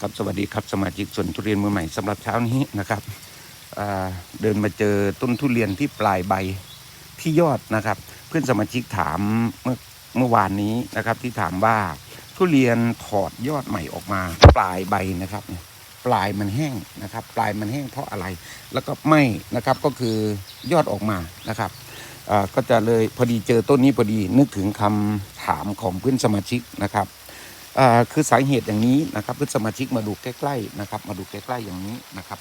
ครับสวัสดีครับสมาชิกสวนทุเรียนมือใหม่สำหรับเช้านี้นะครับเดินมาเจอต้นทุเรียนที่ปลายใบที่ยอดนะครับ เพื่อนสมาชิกถามเมื่อเมื่อวานนี้นะครับที่ถามว่าทุเรียนถอดยอดใหม่ออกมาปลายใบนะครับ ปลายมันแห้งนะครับ ปลายมันแห้งเพราะอะไร แล้วก็ไหม่นะครับก็คือยอดออกมานะครับก็จะเลยพอดีเจอต้นนี้พอดีนึกถึงคำถามของเพื่อนสมาชิกนะครับ คือสาเหตุอย่างนี้นะครับเพื่อนสมาชิกมาดูใกล้ๆนะครับ มาดูใกล้ๆอย่างนี้นะครับ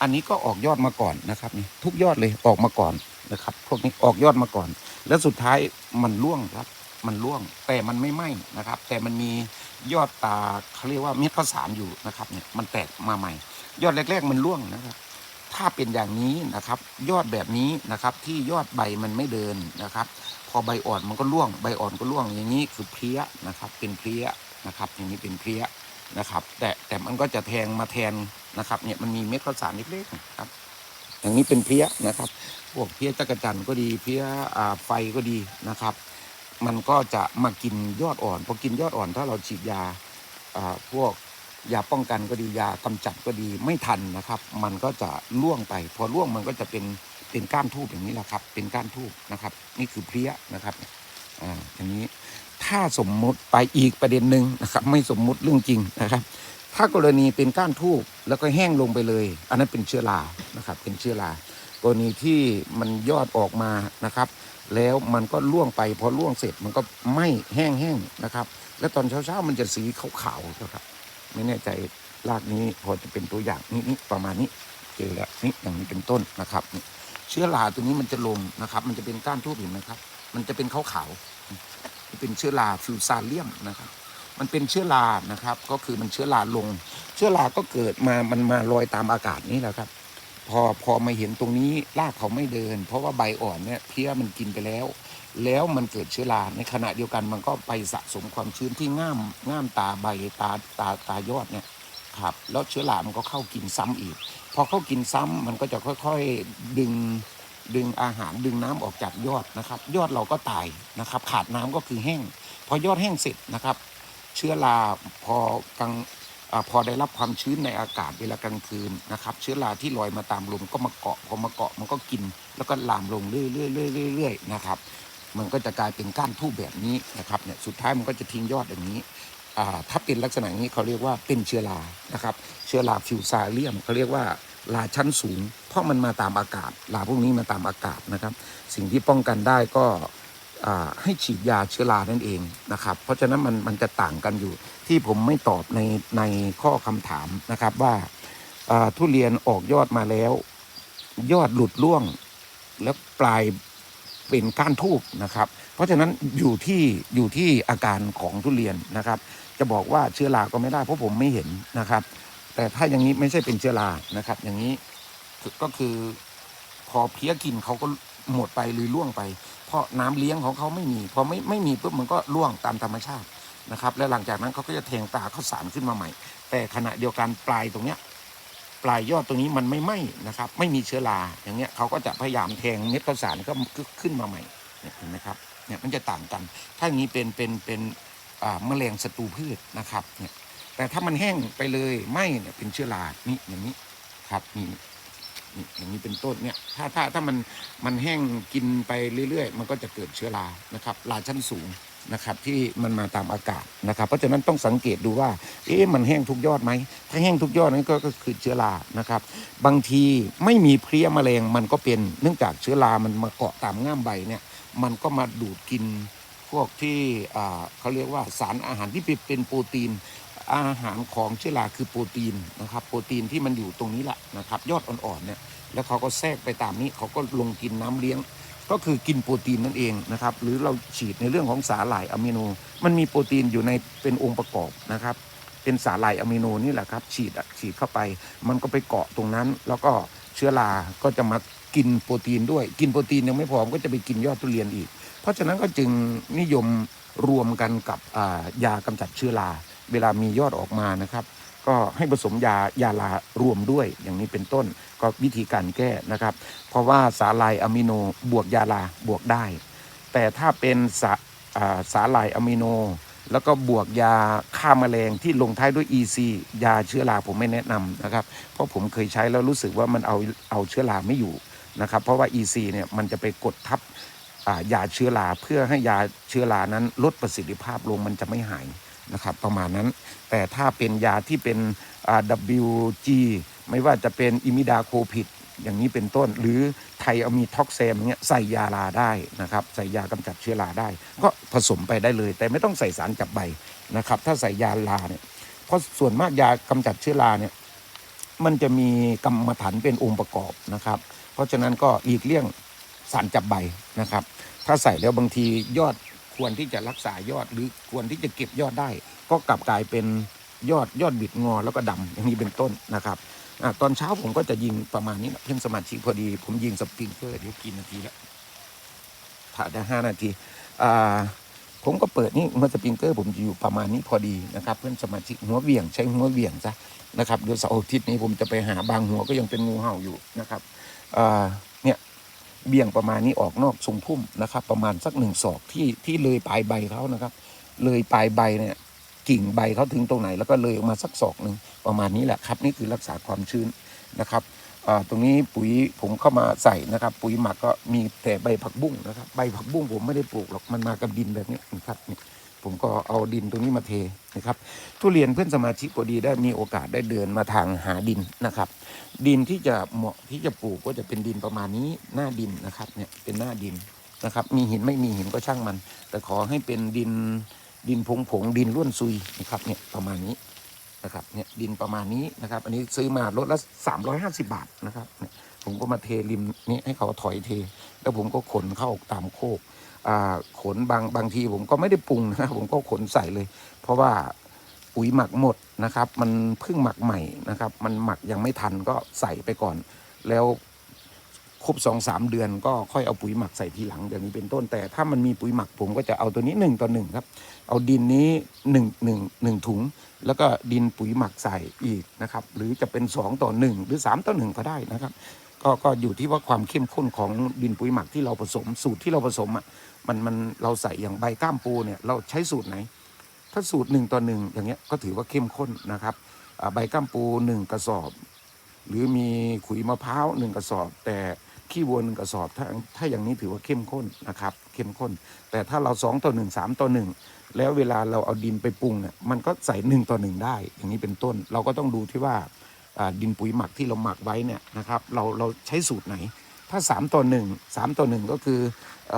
อันนี้ก็ออกยอดมาก่อนนะครับนี่ทุกยอดเลยออกมาก่อนนะครับ พวกนี้ออกยอดมาก่อน แล้วสุดท้ายมันร่วงครับ มันร่วงแต่มันไม่ไหม้นะครับ แต่มันมียอดตาเขาเรียกว่าเม็ดข้าวสารอยู่นะครับเนี่ยมันแตกมาใหม่ ยอดแรก ๆ มันร่วงนะครับ ถ้าเป็นอย่างนี้นะครับ ยอดแบบนี้นะครับ ที่ยอดใบมันไม่เดินนะครับ พอใบอ่อนมันก็ร่วง ใบอ่อนก็ร่วงอย่างนี้คือเพลี้ยนะครับ เป็นเพลี้ยนะครับ อย่างนี้เป็นเพลี้ยนะครับ แต่แต่มันก็จะแทงมาแทนนะครับเนี่ยมันมีเม็ดข้าวสารเล็กๆนะครับอย่างนี้เป็นเพี้ยนะครับพวกเพี้ยจักรจันก็ดีเพี้ยไฟก็ดีนะครับ มันก็จะมากินยอดอ่อนพอกินยอดอ่อนถ้าเราฉีดยาพวก ยาป้องกันก็ดียากำจัดก็ดีไม่ทันนะครับ มันก็จะล่วงไป พอล่วงมันก็จะเป็นเป็นก้านทูบอย่างนี้แหละครับ เป็นก้านทูบนะครับ นี่คือเพลี้ยนะครับอ่าอย่างนี้ถ้าสมมุติไปอีกประเด็นหนึ่งนะครับ ไม่สมมุติเรื่องจริงนะครับ ถ้ากรณีเป็นก้านทูบแล้วก็แห้งลงไปเลย อันนั้นเป็นเชื้อรานะครับ เป็นเชื้อรากรณีที่มันยอดออกมานะครับ แล้วมันก็ล่วงไปพอล่วงเสร็จมันก็ไหม้แห้งๆนะครับ แล้วตอนเช้าๆมันจะสีขาวๆนะครับ ไม่แน่ใจรากนี้พอจะเป็นตัวอย่างนี่นี่ประมาณนี้เจอแล้วนี่อย่างนี้เป็นต้นนะครับนี่เชื้อราตัวนี้มันจะลงนะครับ มันจะเป็นก้านทูบเห็นไหมครับ มันจะเป็นขาวๆมันเป็นเชื้อราฟิวซาเลียมนะครับ มันเป็นเชื้อรานะครับ ก็คือมันเชื้อราลง เชื้อราก็เกิดมามันมาลอยตามอากาศนี่แหละครับพอพอมาเห็นตรงนี้รากเขาไม่เดิน เพราะว่าใบอ่อนเนี่ยเพี้ยมันกินไปแล้ว แล้วมันเกิดเชื้อราในขณะเดียวกันมันก็ไปสะสมความชื้นที่ง่ามง่ามตาใบตาตาตายอดเนี่ยครับแล้วเชื้อรามันก็เข้ากินซ้ำอีก พอเข้ากินซ้ำมันก็จะค่อยๆดึงดึงอาหารดึงน้ำออกจากยอดนะครับ ยอดเราก็ตายนะครับ ขาดน้ำก็คือแห้ง พอยอดแห้งเสร็จนะครับ เชื้อราพอกลางอพอได้รับความชื้นในอากาศเวลากลางคืนนะครับ เชื้อราที่ลอยมาตามลมก็มาเกาะพอมาเกาะมันก็กิน แล้วก็ลามลงเรื่อยๆเรื่อยๆนะครับ มันก็จะกลายเป็นก้านทูบแบบนี้นะครับเนี่ยสุดท้ายมันก็จะทิ้งยอดอย่างนี้ถ้าเป็นลักษณะนี้เขาเรียกว่าเป็นเชื้อรานะครับ เชื้อราฟิวซาเลียมเขาเรียกว่าราชั้นสูง เพราะมันมาตามอากาศราพวกนี้มาตามอากาศนะครับ สิ่งที่ป้องกันได้ก็ให้ฉีดยาเชื้อรานั่นเองนะครับ เพราะฉะนั้นมันมันจะต่างกันอยู่ ที่ผมไม่ตอบในในข้อคำถามนะครับว่าทุเรียนออกยอดมาแล้ว ยอดหลุดร่วง แล้วปลาย เป็นก้านทูบนะครับ เพราะฉะนั้นอยู่ที่อยู่ที่อาการของทุเรียนนะครับ จะบอกว่าเชื้อราก็ไม่ได้เพราะผมไม่เห็นนะครับ แต่ถ้าอย่างนี้ไม่ใช่เป็นเชื้อรานะครับ อย่างนี้ก็คือพอเพี้ยกินเขาก็หมดไปหรือล่วงไป เพราะน้ำเลี้ยงของเขาไม่มีพอไม่ไม่มีปุ๊บมันก็ร่วงตามธรรมชาตินะครับ และหลังจากนั้นเขาก็จะแทงตาเขาสารขึ้นมาใหม่ แต่ขณะเดียวกันปลายตรงเนี้ย ปลายยอดตรงนี้มันไม่ไหม้นะครับ ไม่มีเชื้อราอย่างเงี้ยเขาก็จะพยายามแทงเม็ดข้าวสารก็ขึ้นมาใหม่เห็นไหมครับเนี่ยมันจะต่างกัน ถ้าอย่างนี้เป็นเป็นเป็นอ่าแมลงศัตรูพืชนะครับเนี่ยแต่ถ้ามันแห้งไปเลยไหม้เนี่ยเป็นเชื้อรานี่อย่างนี้ครับนี่นี่อย่างนี้เป็นต้นเนี่ยถ้าถ้าถ้ามันมันแห้งกินไปเรื่อย ๆ มันก็จะเกิดเชื้อรานะครับราชั้นสูง นะครับที่มันมาตามอากาศนะครับ เพราะฉะนั้นต้องสังเกตดูว่าเอ๊ะมันแห้งทุกยอดไหม ถ้าแห้งทุกยอดนั้นก็ก็คือเชื้อรานะครับ บางทีไม่มีเพลี้ยแมลงมันก็เป็นเนื่องจากเชื้อรามันมาเกาะตามง่ามใบเนี่ยมันก็มาดูดกินพวกที่อ่าเขาเรียกว่าสารอาหารที่เป็นโปรตีนอาหารของเชื้อราคือโปรตีนนะครับ โปรตีนที่มันอยู่ตรงนี้แหละนะครับ ยอดอ่อนๆเนี่ยแล้วเขาก็แทรกไปตามนี้เขาก็ลงกินน้ำเลี้ยง ก็คือกินโปรตีนนั่นเองนะครับ หรือเราฉีดในเรื่องของสาหร่ายอะมิโน มันมีโปรตีนอยู่ในเป็นองค์ประกอบนะครับ เป็นสาหร่ายอะมิโนนี่แหละครับ ฉีดฉีดเข้าไป มันก็ไปเกาะตรงนั้น แล้วก็เชื้อราก็จะมากินโปรตีนด้วย กินโปรตีนยังไม่พอก็จะไปกินยอดทุเรียนอีก เพราะฉะนั้นก็จึงนิยมรวมกันกับยากำจัดเชื้อรา เวลามียอดออกมานะครับ ก็ให้ผสมยายาลารวมด้วยอย่างนี้เป็นต้นก็วิธีการแก้นะครับ เพราะว่าสาลายอะมิโนบวกยาลาบวกได้ แต่ถ้าเป็นสาาสาลายอะมิโน แล้วก็บวกยาฆ่าแมลงที่ลงท้ายด้วย EC ยาเชื้อราผมไม่แนะนำนะครับ เพราะผมเคยใช้แล้วรู้สึกว่ามันเอาเอาเชื้อราไม่อยู่นะครับ เพราะว่า EC เนี่ยมันจะไปกดทับายาเชื้อราเพื่อให้ยาเชื้อรานั้นลดประสิทธิภาพลงมันจะไม่หาย นะครับประมาณนั้น แต่ถ้าเป็นยาที่เป็น WG ไม่ว่าจะเป็นอิมิดาโคพิดอย่างนี้เป็นต้น หรือไทอะมีท็อกแซมอย่างเงี้ยใส่ยาลาได้นะครับ ใส่ยากำจัดเชื้อราได้ ก็ผสมไปได้เลย แต่ไม่ต้องใส่สารจับใบนะครับ ถ้าใส่ยาลาเนี่ยเพราะส่วนมากยากำจัดเชื้อราเนี่ยมันจะมีกรรมฐานเป็นองค์ประกอบนะครับ เพราะฉะนั้นก็หลีกเลี่ยงสารจับใบนะครับ ถ้าใส่แล้วบางทียอด ควรที่จะรักษายอดหรือควรที่จะเก็บยอดได้ ก็กลับกลายเป็นยอดยอดบิดงอแล้วก็ดำอย่างนี้เป็นต้นนะครับอตอนเช้าผมก็จะยิงประมาณนี้นะเพื่อนสมาชิกพอดี ผมยิงสปริงเกอร์เดี๋ยวกินนาทีแล้วถ่ายได้ห้านาทีผมก็เปิดนี่เมื่อสปริงเกอร์ผมจะอยู่ประมาณนี้พอดีนะครับ เพื่อนสมาชิกหัวเบี่ยงใช้หัวเบี่ยงซะนะครับเดี๋ยวเสาร์อาทิตย์นี้ผมจะไปหาบางหัวก็ยังเป็นงูเห่าอยู่นะครับอ เบี่ยงประมาณนี้ออกนอกทรงพุ่มนะครับ ประมาณสักหนึ่งศอกที่ที่เลยปลายใบเขานะครับ เลยปลายใบเนี่ยกิ่งใบเขาถึงตรงไหน แล้วก็เลยออกมาสักศอกหนึ่งประมาณนี้แหละครับ นี่คือรักษาความชื้นนะครับตรงนี้ปุ๋ยผมเข้ามาใส่นะครับ ปุ๋ยหมักก็มีแต่ใบผักบุ้งนะครับ ใบผักบุ้งผมไม่ได้ปลูกหรอกมันมากับดินแบบนี้นะครับผมก็เอาดินตรงนี้มาเทนะครับ ทุเรียนเพื่อนสมาชิกพอดีได้มีโอกาสได้เดินมาทางหาดินนะครับ ดินที่จะเหมาะที่จะปลูกก็จะเป็นดินประมาณนี้หน้าดินนะครับเนี่ยเป็นหน้าดินนะครับ มีหินไม่มีหินก็ช่างมัน แต่ขอให้เป็นดินดินผงผงดินร่วนซุยนะครับเนี่ยประมาณนี้นะครับเนี่ยดินประมาณนี้นะครับ อันนี้ซื้อมาลดละ 350 บาทนะครับเนี่ยผมก็มาเทริมนี้ให้เขาถอยเท แล้วผมก็ขนเข้าตามโคกอ่าขนบางบางทีผมก็ไม่ได้ปรุงนะครับผมก็ขนใส่เลย เพราะว่า ปุ๋ยหมักหมดนะครับ มันเพิ่งหมักใหม่นะครับ มันหมักยังไม่ทันก็ใส่ไปก่อน แล้วครบสองสามเดือนก็ค่อยเอาปุ๋ยหมักใส่ทีหลังอย่างนี้เป็นต้นแต่ถ้ามันมีปุ๋ยหมักผมก็จะเอาตัวนี้หนึ่งต่อหนึ่งครับ เอาดินนี้หนึ่งหนึ่งหนึ่งถุง แล้วก็ดินปุ๋ยหมักใส่อีกนะครับ หรือจะเป็นสองต่อหนึ่งหรือสามต่อหนึ่งก็ได้นะครับ ก็ก็อยู่ที่ว่าความเข้มข้นของดินปุ๋ยหมักที่เราผสมสูตรที่เราผสมอะมันมันเราใส่อย่างใบก้ามปูเนี่ยเราใช้สูตรไหน ถ้าสูตรหนึ่งต่อหนึ่งอย่างเงี้ยก็ถือว่าเข้มข้นนะครับใบก้มปูหนึ่งกระสอบ หรือมีขุยมะพร้าวหนึ่งกระสอบ แต่ขี้วัวหนึ่งกระสอบถ้าถ้าอย่างนี้ถือว่าเข้มข้นนะครับ เข้มข้น แต่ถ้าเราสองต่อหนึ่งสามต่อหนึ่งแล้วเวลาเราเอาดินไปปรุงเนี่ยมันก็ใส่หนึ่งต่อหนึ่งได้ อย่างนี้เป็นต้น เราก็ต้องดูที่ว่าดินปุ๋ยหมักที่เราหมักไว้เนี่ยนะครับเราเราใช้สูตรไหน ถ้าสามต่อหนึ่งสามต่อหนึ่งก็คืออ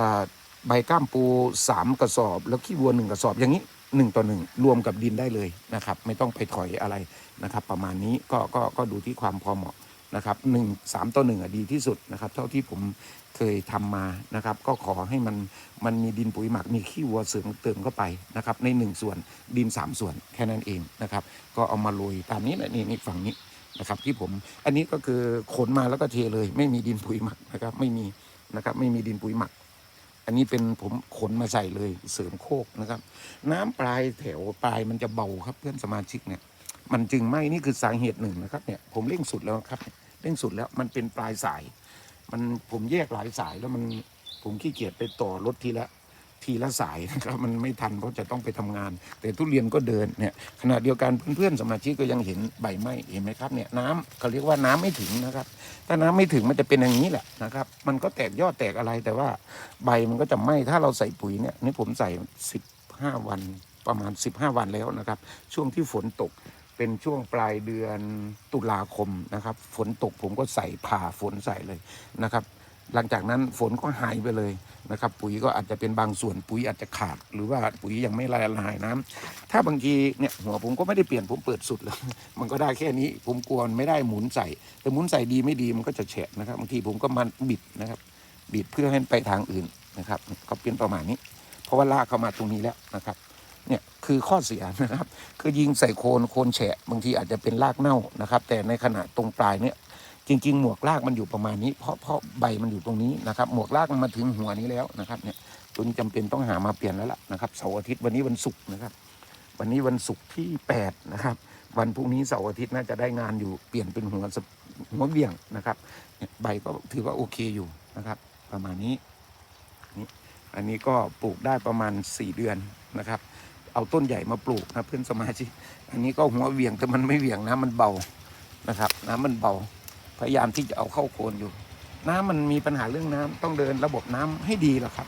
ใบก้ามปูสามกระสอบ แล้วขี้วัวหนึ่งกระสอบอย่างนี้ หนึ่งต่อหนึ่งรวมกับดินได้เลยนะครับ ไม่ต้องไปถอยอะไรนะครับ ประมาณนี้ก็ก็ก็ดูที่ความพอเหมาะนะครับหนึ่งสามต่อหนึ่งอะดีที่สุดนะครับ เท่าที่ผมเคยทำมานะครับ ก็ขอให้มันมันมีดินปุ๋ยหมักมีขี้วัวเสริมเติมเข้าไปนะครับ ในหนึ่งส่วนดินสามส่วนแค่นั้นเองนะครับ ก็เอามาโรยตามนี้นะนี่นี่ฝั่งนี้นะครับ ที่ผมอันนี้ก็คือขนมาแล้วก็เทเลย ไม่มีดินปุ๋ยหมักนะครับ ไม่มีนะครับ ไม่มีดินปุ๋ยหมัก อันนี้เป็นผมขนมาใส่เลยเสริมโคกนะครับ น้ำปลายแถวปลายมันจะเบาครับเพื่อนสมาชิกเนี่ย มันจึงไหม่นี่คือสาเหตุหนึ่งนะครับเนี่ยผมเร่งสุดแล้วครับเร่งสุดแล้วมันเป็นปลายสาย มันผมแยกหลายสายแล้วมันผมขี้เกียจไปต่อรถทีละ ทีละสายนะครับมันไม่ทันเพราะจะต้องไปทำงาน แต่ทุเรียนก็เดินเนี่ยขณะเดียวกันเพื่อนๆสมาชิกก็ยังเห็นใบไม้เห็นไหมครับเนี่ยน้ำเขาเรียกว่าน้ำไม่ถึงนะครับ ถ้าน้ำไม่ถึงมันจะเป็นอย่างนี้แหละนะครับ มันก็แตกยอดแตกอะไรแต่ว่าใบมันก็จะไหม้ถ้าเราใส่ปุ๋ยเนี่ยนี่ผมใส่สิบห้าวันประมาณสิบห้าวันแล้วนะครับ ช่วงที่ฝนตกเป็นช่วงปลายเดือนตุลาคมนะครับ ฝนตกผมก็ใส่ผ่าฝนใส่เลยนะครับ หลังจากนั้นฝนก็หายไปเลยนะครับ ปุ๋ยก็อาจจะเป็นบางส่วนปุ๋ยอาจจะขาด หรือว่าปุ๋ยยังไม่ละลายน้ำถ้าบางทีเนี่ยหัวผมก็ไม่ได้เปลี่ยนผมเปิดสุดเลย มันก็ได้แค่นี้ ผมกลัวนไม่ได้หมุนใส่แต่หมุนใส่ดีไม่ดีมันก็จะแฉะนะครับบางทีผมก็มันบิดนะครับ บิดเพื่อให้ไปทางอื่นนะครับ ก็เป็นประมาณนี้ เพราะว่าลากเข้ามาตรงนี้แล้วนะครับเนี่ยคือข้อเสียนะครับ คือยิงใส่โคนโคนแฉะบางทีอาจจะเป็นรากเน่านะครับ แต่ในขณะตรงปลายเนี่ย จริง ๆ หมวกรากมันอยู่ประมาณนี้ เพราะเพราะใบมันอยู่ตรงนี้นะครับ หมวกรากมันมาถึงหัวนี้แล้วนะครับ เนี่ยตัวนี้จำเป็นต้องหามาเปลี่ยนแล้วล่ะนะครับเสาร์อาทิตย์วันนี้วันศุกร์นะครับ วันนี้วันศุกร์ที่แปดนะครับ วันพรุ่งนี้เสาร์อาทิตย์น่าจะได้งานอยู่เปลี่ยนเป็นหัวสะหัวเบี่ยงนะครับใบก็ถือว่าโอเคอยู่นะครับ ประมาณนี้นี่อันนี้ก็ปลูกได้ประมาณ 4 เดือนนะครับ เอาต้นใหญ่มาปลูกนะเพื่อนสมาชิกอันนี้ก็หัวเหวี่ยงแต่มันไม่เหวี่ยงนะมันเบานะครับน้ำมันเบา พยายามที่จะเอาเข้าโคนอยู่ น้ำมันมีปัญหาเรื่องน้ำต้องเดินระบบน้ำให้ดีหละครับ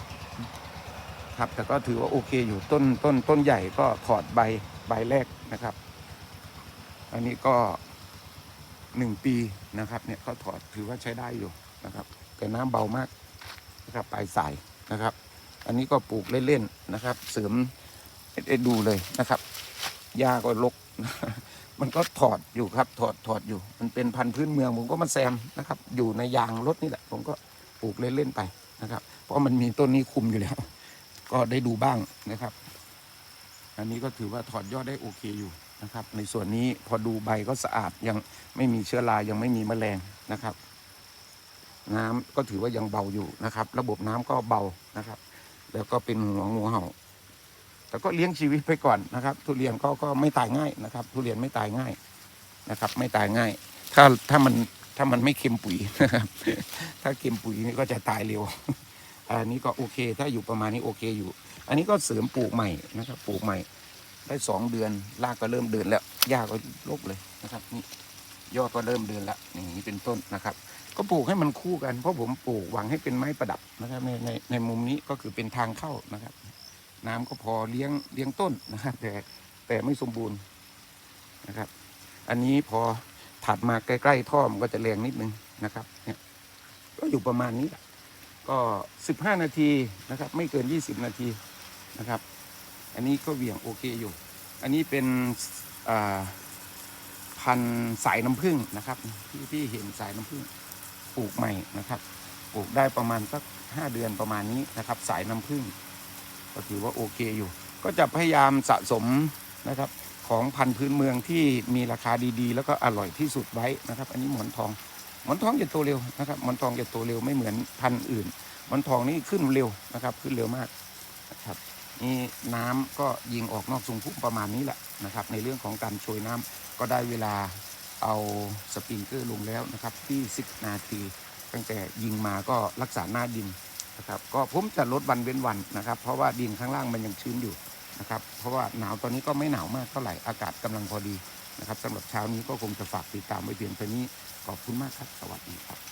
ครับ แต่ก็ถือว่าโอเคอยู่ต้นต้นต้นใหญ่ก็ถอดใบใบแรกนะครับ อันนี้ก็หนึ่งปีนะครับ เนี่ยก็ถอดถือว่าใช้ได้อยู่นะครับแต่น้ำเบามากนะครับปลายสายนะครับ อันนี้ก็ปลูกเล่นๆนะครับ เสริมให้ดูเลยนะครับหญ้าก็รก มันก็ถอดอยู่ครับ ถอดถอดอยู่ มันเป็นพันธุ์พื้นเมือง ผมก็มาแซมนะครับ อยู่ในยางรถนี่แหละ ผมก็ปลูกเล่นๆไปนะครับ เพราะมันมีต้นนี้คุมอยู่แล้ว ก็ได้ดูบ้างนะครับ อันนี้ก็ถือว่าถอดยอดได้โอเคอยู่นะครับ ในส่วนนี้พอดูใบก็สะอาดยังไม่มีเชื้อรายังไม่มีแมลงนะครับ น้ำก็ถือว่ายังเบาอยู่นะครับ ระบบน้ำก็เบานะครับ แล้วก็เป็นหัวงูเห่า แต่ก็เลี้ยงชีวิตไปก่อนนะครับ ทุเรียนก็ก็ไม่ตายง่ายนะครับ ทุเรียนไม่ตายง่ายนะครับ ไม่ตายง่าย ถ้าถ้ามันถ้ามันไม่เค็มปุ๋ยนะครับ ถ้าเค็มปุ๋ยนี่ก็จะตายเร็ว อันนี้ก็โอเค ถ้าอยู่ประมาณนี้โอเคอยู่ อันนี้ก็เสริมปลูกใหม่นะครับ ปลูกใหม่ ได้สองเดือนรากก็เริ่มเดินแล้วหญ้าก็ลกเลยนะครับ นี่ยอดก็เริ่มเดินแล้วอย่างนี้เป็นต้นนะครับ ก็ปลูกให้มันคู่กันเพราะผมปลูกหวังให้เป็นไม้ประดับนะครับในในในมุมนี้ก็คือเป็นทางเข้านะครับ น้ำก็พอเลี้ยงเลี้ยงต้นนะครับแต่แต่ไม่สมบูรณ์นะครับ อันนี้พอถัดมาใกล้ๆท่อมันก็จะแรงนิดนึงนะครับเนี่ยก็อยู่ประมาณนี้ก็สิบห้านาทีนะครับ ไม่เกินยี่สิบนาทีนะครับ อันนี้ก็เหวี่ยงโอเคอยู่ อันนี้เป็นพันสายน้ำผึ้งนะครับ ที่ที่เห็นสายน้ำผึ้งปลูกใหม่นะครับ ปลูกได้ประมาณสักห้าเดือนประมาณนี้นะครับ สายน้ำผึ้ง ก็ถือว่าโอเคอยู่ ก็จะพยายามสะสมนะครับของพันธุ์พื้นเมืองที่มีราคาดีๆ แล้วก็อร่อยที่สุดไว้นะครับ อันนี้หมอนทอง หมอนทองจะโตเร็วนะครับ หมอนทองจะโตเร็วไม่เหมือนพันธุ์อื่น หมอนทองนี่ขึ้นเร็วนะครับ ขึ้นเร็วมากนะครับนี่น้ำก็ยิงออกนอกทรงพุ่มประมาณนี้แหละนะครับ ในเรื่องของการโชยน้ำก็ได้เวลาเอาสปริงเกอร์ลงแล้วนะครับที่ 10 นาที ตั้งแต่ยิงมาก็รักษาหน้าดิน นะครับก็ผมจะลดวันเว้นวันนะครับ เพราะว่าดินข้างล่างมันยังชื้นอยู่นะครับ เพราะว่าหนาวตอนนี้ก็ไม่หนาวมากเท่าไหร่อากาศกำลังพอดีนะครับสำหรับเช้านี้ก็คงจะฝากติดตามไว้เพียงเท่านี้ขอบคุณมากครับ สวัสดีครับ